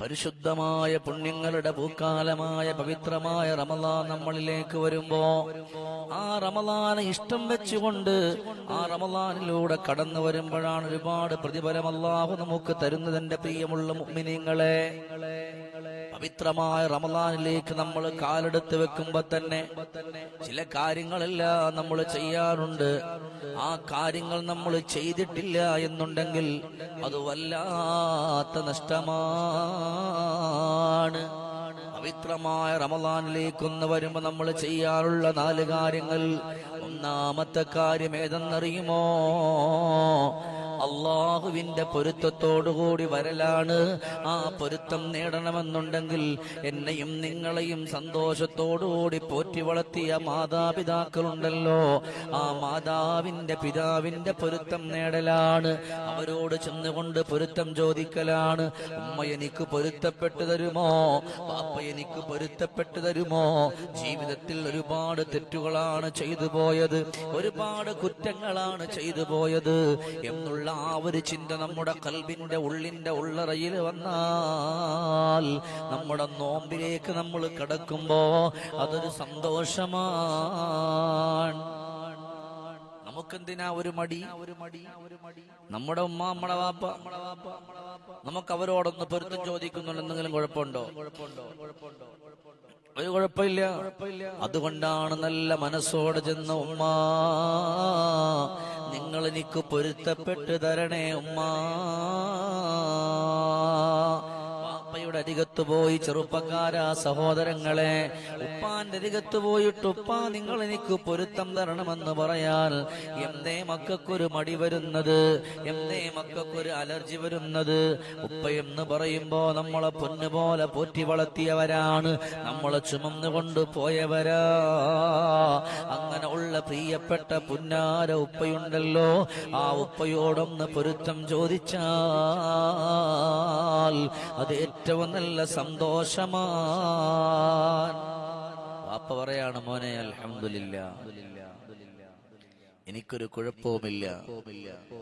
പരിശുദ്ധമായ പുണ്യങ്ങളുടെ പൂക്കാലമായ പവിത്രമായ റമലാൻ നമ്മളിലേക്ക് വരുമ്പോ ആ റമലാനെ ഇഷ്ടം വെച്ചുകൊണ്ട് ആ റമലാനിലൂടെ കടന്നു വരുമ്പോഴാണ് ഒരുപാട് പ്രതിഫലം അല്ലാഹു നമുക്ക് തരുന്നതിന്റെ പ്രിയമുള്ള മുഅ്മിനീങ്ങളെ. പവിത്രമായ റമലാനിലേക്ക് നമ്മൾ കാലെടുത്ത് വെക്കുമ്പോ തന്നെ ചില കാര്യങ്ങളെല്ലാം നമ്മൾ ചെയ്യാറുണ്ട്. ആ കാര്യങ്ങൾ നമ്മൾ ചെയ്തിട്ടില്ല എന്നുണ്ടെങ്കിൽ അത് വല്ലാത്ത നഷ്ടമാണ് പവിത്രമായ റമലാനിലേക്കൊന്ന് വരുമ്പോ നമ്മൾ ചെയ്യാറുള്ള നാല് കാര്യങ്ങൾ. ഒന്നാമത്തെ കാര്യം ഏതെന്നറിയുമോ? അള്ളാഹുവിന്റെ പൊരുത്തത്തോടുകൂടി വരലാണ് ആ പൊരുത്തം നേടണമെന്നുണ്ടെങ്കിൽ എന്നെയും നിങ്ങളെയും സന്തോഷത്തോടുകൂടി പോറ്റി വളർത്തിയ മാതാപിതാക്കളുണ്ടല്ലോ. ആ മാതാവിന്റെ പിതാവിന്റെ പൊരുത്തം നേടലാണ്. അവരോട് ചെന്നുകൊണ്ട് പൊരുത്തം ചോദിക്കലാണ്. ഉമ്മ എനിക്ക് പൊരുത്തപ്പെട്ടു തരുമോ? പാപ്പ എനിക്ക് പൊരുത്തപ്പെട്ടു തരുമോ? ജീവിതത്തിൽ ഒരുപാട് തെറ്റുകളാണ് ചെയ്തു പോയത്. ഒരുപാട് കുറ്റങ്ങളാണ് ചെയ്തു പോയത്. എന്നുള്ള ആ ഒരു ചിന്ത നമ്മുടെ കൽബിന്റെ ഉള്ളിന്റെ ഉള്ളറയിൽ വന്നാൽ നമ്മുടെ നോമ്പിലേക്ക് നമ്മൾ കടക്കുമ്പോ അതൊരു സന്തോഷമാണ്. നമുക്കെന്തിനാ ഒരു മടി? ഒരു മടി ഒരു മടി നമ്മുടെ ഉമ്മ നമ്മുടെ വാപ്പ നമുക്ക് അവരോടൊന്ന് പൊരുത്തം ചോദിക്കുന്നുണ്ട് എന്തെങ്കിലും കുഴപ്പമുണ്ടോ കുഴപ്പമുണ്ടോ കുഴപ്പമുണ്ടോ? ഒരു കുഴപ്പമില്ല. അതുകൊണ്ടാണ് നല്ല മനസ്സോടെ ചെന്ന ഉമ്മ. നിങ്ങൾ എനിക്ക് പൊരുത്തപ്പെട്ട് തരണേ ഉമ്മ. വാപ്പയുടെ അരികത്ത് പോയി ചെറുപ്പക്കാരാ സഹോദരങ്ങളെ. ഉപ്പാന്റെ അരികത്ത് പോയിട്ട് ഉപ്പാ നിങ്ങൾ എനിക്ക് പൊരുത്തം തരണമെന്ന് പറയാൻ എന്തേ മക്കൾക്കൊരു മടി വരുന്നത്? എന്തേ മക്കൾക്കൊരു അലർജി വരുന്നത്? ഉപ്പ എന്ന് പറയുമ്പോ നമ്മളെ പൊന്നുപോലെ പോറ്റി വളർത്തിയവരാണ്. നമ്മളെ ചുമന്നുകൊണ്ട് പോയവരാ. അങ്ങനെ ഉള്ള പ്രിയപ്പെട്ട പുന്നാര ഉപ്പയുണ്ടല്ലോ. ആ ഉപ്പയോടൊന്ന് പൊരുത്തം ചോദിച്ചാൽ അത് ഏറ്റവും നല്ല സന്തോഷമാ. വാപ്പ പറയാണ് മോനെ അൽഹംദുലില്ല. എനിക്കൊരു കുഴപ്പവുമില്ല.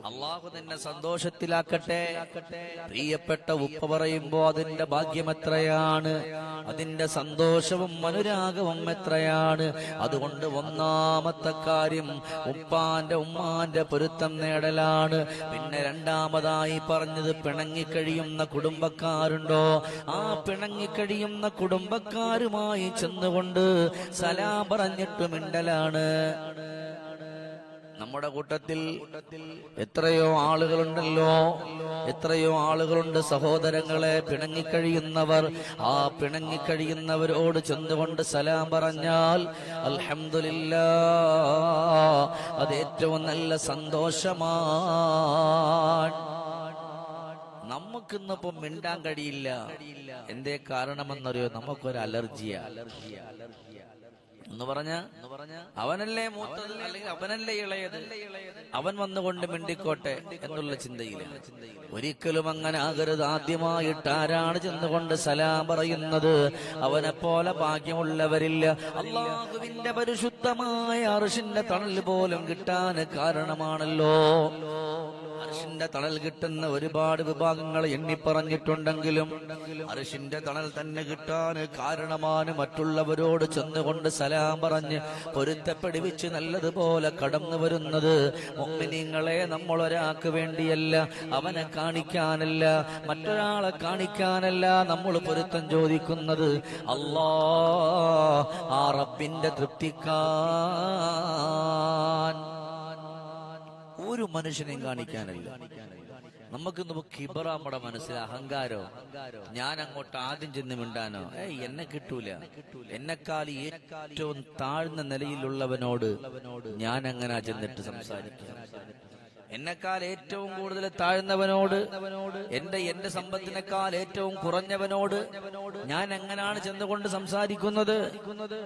അള്ളാഹു തന്നെ സന്തോഷത്തിലാക്കട്ടെ. പ്രിയപ്പെട്ട ഉപ്പ പറയുമ്പോ അതിന്റെ ഭാഗ്യം എത്രയാണ്? അതിന്റെ സന്തോഷവും അനുരാഗവും എത്രയാണ്? അതുകൊണ്ട് ഒന്നാമത്തെ കാര്യം ഉപ്പാന്റെ ഉമ്മാന്റെ പൊരുത്തം നേടലാണ്. പിന്നെ രണ്ടാമതായി പറഞ്ഞത് പിണങ്ങിക്കഴിയുന്ന കുടുംബക്കാരുണ്ടോ? ആ പിണങ്ങിക്കഴിയുന്ന കുടുംബക്കാരുമായി ചെന്നുകൊണ്ട് സലാ പറഞ്ഞിട്ട് മിണ്ടലാണ്. നമ്മുടെ കൂട്ടത്തിൽ എത്രയോ ആളുകളുണ്ടല്ലോ. എത്രയോ ആളുകളുണ്ട് സഹോദരങ്ങളെ പിണങ്ങിക്കഴിയുന്നവർ. ആ പിണങ്ങിക്കഴിയുന്നവരോട് ചെന്നുകൊണ്ട് സലാം പറഞ്ഞാൽ അൽഹംദുലില്ലാ അത് ഏറ്റവും നല്ല സന്തോഷമാണ്. നമുക്കിന്നിപ്പോ മിണ്ടാൻ കഴിയില്ല. എന്തേ കാരണമെന്നറിയോ? നമുക്കൊരു അലർജിയാ അലർജിയാ അലർജിയാ എന്ന് പറഞ്ഞ അവനല്ലേ മൂത്തത് അല്ലെങ്കിൽ അവനല്ലേ ഇളയത്? അവൻ വന്നുകൊണ്ട് മിണ്ടിക്കോട്ടെ എന്നുള്ള ചിന്തയില്ല ഒരിക്കലും അങ്ങനെ ആകരുത്. ആദ്യമായിട്ട് ആരാണ് ചെന്നുകൊണ്ട് സലാം പറയുന്നത്? അവനെ പോലെ ഭാഗ്യമുള്ളവരില്ല. അള്ളാഹുവിന്റെ പരിശുദ്ധമായ അർഷിന്റെ തണൽ പോലും കിട്ടാൻ കാരണമാണല്ലോ. അർഷിന്റെ തണൽ കിട്ടുന്ന ഒരുപാട് വിഭാഗങ്ങൾ എണ്ണിപ്പറഞ്ഞിട്ടുണ്ടെങ്കിലും അർഷിന്റെ തണൽ തന്നെ കിട്ടാൻ കാരണമാണ് മറ്റുള്ളവരോട് ചെന്നുകൊണ്ട് സലാം പറഞ്ഞ് പൊരുത്തപ്പെടുവിച്ച് നല്ലതുപോലെ കടന്നു വരുന്നത്. മുഅ്മിനീങ്ങളെ നമ്മൾ ഒരാൾക്ക് വേണ്ടിയല്ല അവനെ കാണിക്കാനല്ല മറ്റൊരാളെ കാണിക്കാനല്ല നമ്മൾ പൊരുത്തം ചോദിക്കുന്നത്. അല്ലാ ആ റബ്ബിന്റെ തൃപ്തിക്കാൻ ഒരു മനുഷ്യനെയും കാണിക്കാനല്ല. നമുക്ക് കിബറ നമ്മുടെ മനസ്സിൽ അഹങ്കാരോ? ഞാൻ അങ്ങോട്ട് ആദ്യം ചെന്ന് മിണ്ടാനോ? ഏയ് എന്നെ കിട്ടൂല. എന്നെക്കാൾ ഏറ്റവും താഴ്ന്ന നിലയിലുള്ളവനോട് ഞാൻ അങ്ങനെ ചെന്നിട്ട് സംസാരിക്കുക? എന്നെക്കാൾ ഏറ്റവും കൂടുതൽ താഴ്ന്നവനോട് എന്റെ എന്റെ സമ്പത്തിനേക്കാൾ ഏറ്റവും കുറഞ്ഞവനോട് ഞാൻ എങ്ങനെയാണ് ചെന്നുകൊണ്ട് സംസാരിക്കുന്നത്?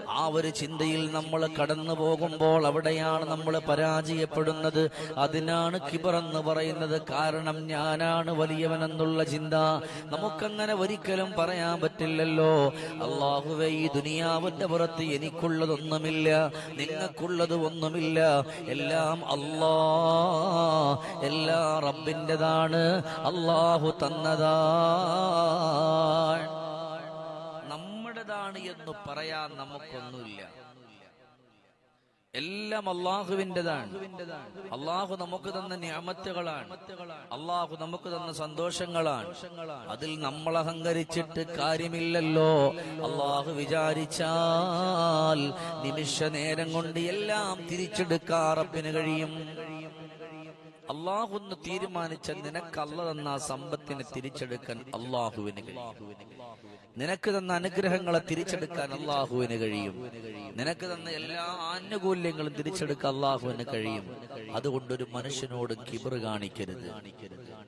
ആ ഒരു ചിന്തയിൽ നമ്മൾ കടന്നു പോകുമ്പോൾ അവിടെയാണ് നമ്മൾ പരാജയപ്പെടുന്നത്. അതിനാണ് കിബർ എന്ന് പറയുന്നത് കാരണം ഞാനാണ് വലിയവനെന്നുള്ള ചിന്ത. നമുക്കങ്ങനെ ഒരിക്കലും പറയാൻ പറ്റില്ലല്ലോ. അള്ളാഹുവെ ഈ ദുനിയാവിന്റെ പുറത്ത് എനിക്കുള്ളതൊന്നുമില്ല നിങ്ങൾക്കുള്ളത് ഒന്നുമില്ല എല്ലാം അല്ലാ എല്ലാ റബ്ബിന്റെതാണ് അള്ളാഹു തന്നതാണ്. പറയാൻ നമുക്കൊന്നുമില്ല. എല്ലാം അള്ളാഹുവിന്റെതാണ് അള്ളാഹു നമുക്ക് തന്ന ഞാമത്തുകളാണ് അള്ളാഹു നമുക്ക് തന്ന സന്തോഷങ്ങളാണ്. അതിൽ നമ്മൾ അഹങ്കരിച്ചിട്ട് കാര്യമില്ലല്ലോ. അള്ളാഹു വിചാരിച്ചാൽ നിമിഷ നേരം കൊണ്ട് എല്ലാം തിരിച്ചെടുക്കാറപ്പിന് കഴിയും. അള്ളാഹു ഒന്ന് തീരുമാനിച്ച നിനക്ക് അല്ല തന്ന സമ്പത്തിനെ തിരിച്ചെടുക്കാൻ അള്ളാഹുവിന് കഴിയും. നിനക്ക് തന്ന അനുഗ്രഹങ്ങളെ തിരിച്ചെടുക്കാൻ അള്ളാഹുവിന് കഴിയും. നിനക്ക് തന്ന എല്ലാ ആനുകൂല്യങ്ങളും തിരിച്ചെടുക്കാൻ അള്ളാഹുവിന് കഴിയും. അതുകൊണ്ട് ഒരു മനുഷ്യനോട് കിബർ കാണിക്കരുത്.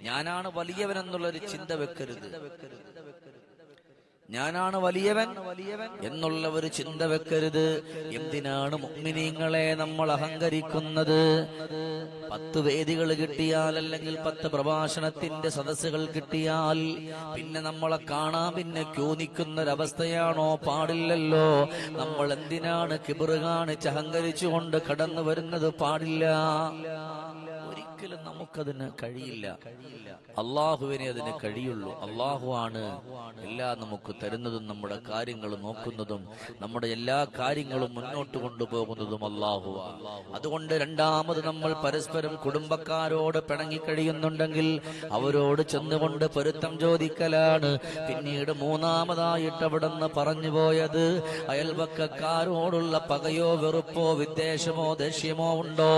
ഞാനാണ് വലിയവനെന്നുള്ളൊരു ചിന്ത വെക്കരുത്. ഞാനാണ് വലിയവൻ എന്നുള്ള ഒരു ചിന്ത വെക്കരുത്. എന്തിനാണ് മുഗ്മിനീങ്ങളെ നമ്മൾ അഹങ്കരിക്കുന്നത്? പത്ത് വേദികൾ കിട്ടിയാൽ അല്ലെങ്കിൽ പത്ത് പ്രഭാഷണത്തിന്റെ സദസ്സുകൾ കിട്ടിയാൽ പിന്നെ നമ്മളെ കാണാൻ പിന്നെ ക്യൂ പാടില്ലല്ലോ. നമ്മൾ എന്തിനാണ് കിബറ് കാണിച്ച് അഹങ്കരിച്ചുകൊണ്ട് കടന്നു വരുന്നത്? പാടില്ല. ഒരിക്കലും നമുക്കതിന് കഴിയില്ല. അള്ളാഹുവിനെ അതിന് കഴിയുള്ളൂ. അള്ളാഹു ആണ് എല്ലാം നമുക്ക് തരുന്നതും നമ്മുടെ കാര്യങ്ങൾ നോക്കുന്നതും നമ്മുടെ എല്ലാ കാര്യങ്ങളും മുന്നോട്ട് കൊണ്ടുപോകുന്നതും അള്ളാഹു അതുകൊണ്ട് രണ്ടാമത് നമ്മൾ പരസ്പരം കുടുംബക്കാരോട് പിണങ്ങി കഴിയുന്നുണ്ടെങ്കിൽ അവരോട് ചെന്നുകൊണ്ട് പൊരുത്തം ചോദിക്കലാണ്. പിന്നീട് മൂന്നാമതായിട്ട് അവിടെ നിന്ന് പറഞ്ഞു പോയത് അയൽവക്കക്കാരോടുള്ള പകയോ വെറുപ്പോ വിദ്വേഷമോ ദേഷ്യമോ ഉണ്ടോ?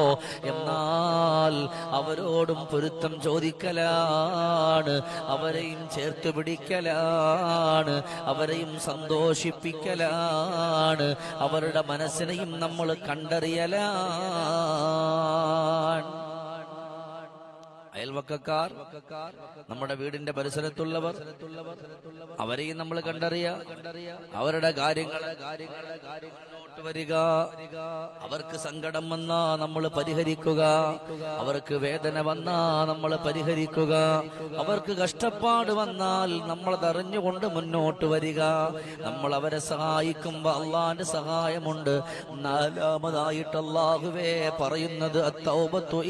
എന്നാൽ അവരോടും പൊരുത്തം ചോദിക്കലാണ് അവരെയും ചേർത്ത് പിടിക്കലാണ് അവരെയും സന്തോഷിപ്പിക്കലാണ് അവരുടെ മനസ്സിനെയും നമ്മൾ കണ്ടറിയലാണ്. അയൽവക്കക്കാർ നമ്മുടെ വീടിന്റെ പരിസരത്തുള്ളവർ അവരെയും നമ്മൾ കണ്ടറിയ. അവരുടെ കാര്യങ്ങൾ വരിക. അവർക്ക് സങ്കടം വന്നാ നമ്മൾ പരിഹരിക്കുക. അവർക്ക് വേദന വന്നാ നമ്മൾ പരിഹരിക്കുക. അവർക്ക് കഷ്ടപ്പാട് വന്നാൽ നമ്മൾ അതറിഞ്ഞുകൊണ്ട് മുന്നോട്ട് വരിക. നമ്മൾ അവരെ സഹായിക്കുമ്പോ അള്ളാന്റെ സഹായമുണ്ട്. നാലാമതായിട്ട് അള്ളാഹുവേ പറയുന്നത് അത്തൗബത്തു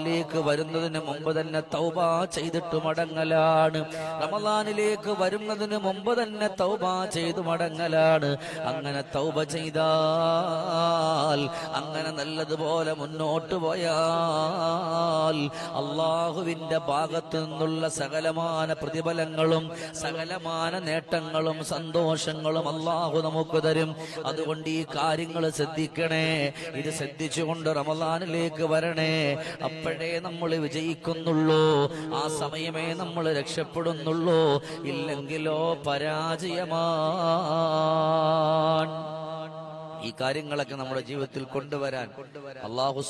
ഇലല്ലാ റമലാനിലേക്ക് വരുന്നതിന് മുമ്പ് തന്നെ തൗബ ചെയ്തിട്ട് മടങ്ങലാണ്. റമദാനിലേക്ക് വരുന്നതിന് മുമ്പ് തന്നെ തൗബ ചെയ്ത് മടങ്ങലാണ്. അങ്ങനെ തൗബ ചെയ്താൽ അങ്ങനെ നല്ലതുപോലെ മുന്നോട്ട് പോയാൽ അള്ളാഹുവിന്റെ ഭാഗത്തു നിന്നുള്ള സകലമാന പ്രതിഫലങ്ങളും സകലമാന നേട്ടങ്ങളും സന്തോഷങ്ങളും അള്ളാഹു നമുക്ക് തരും. അതുകൊണ്ട് ഈ കാര്യങ്ങൾ ശ്രദ്ധിക്കണേ. ഇത് ശ്രദ്ധിച്ചുകൊണ്ട് റമദാനിലേക്ക് വരണേ. അപ്പോഴേ നമ്മൾ വിജയിക്കുന്നുള്ളൂ. ആ സമയമേ നമ്മൾ രക്ഷപ്പെടുന്നുള്ളൂ. ഇല്ലെങ്കിലോ പരാജയമാണ് ഈ കാര്യങ്ങളൊക്കെ നമ്മുടെ ജീവിതത്തിൽ കൊണ്ടുവരാൻ അള്ളാഹു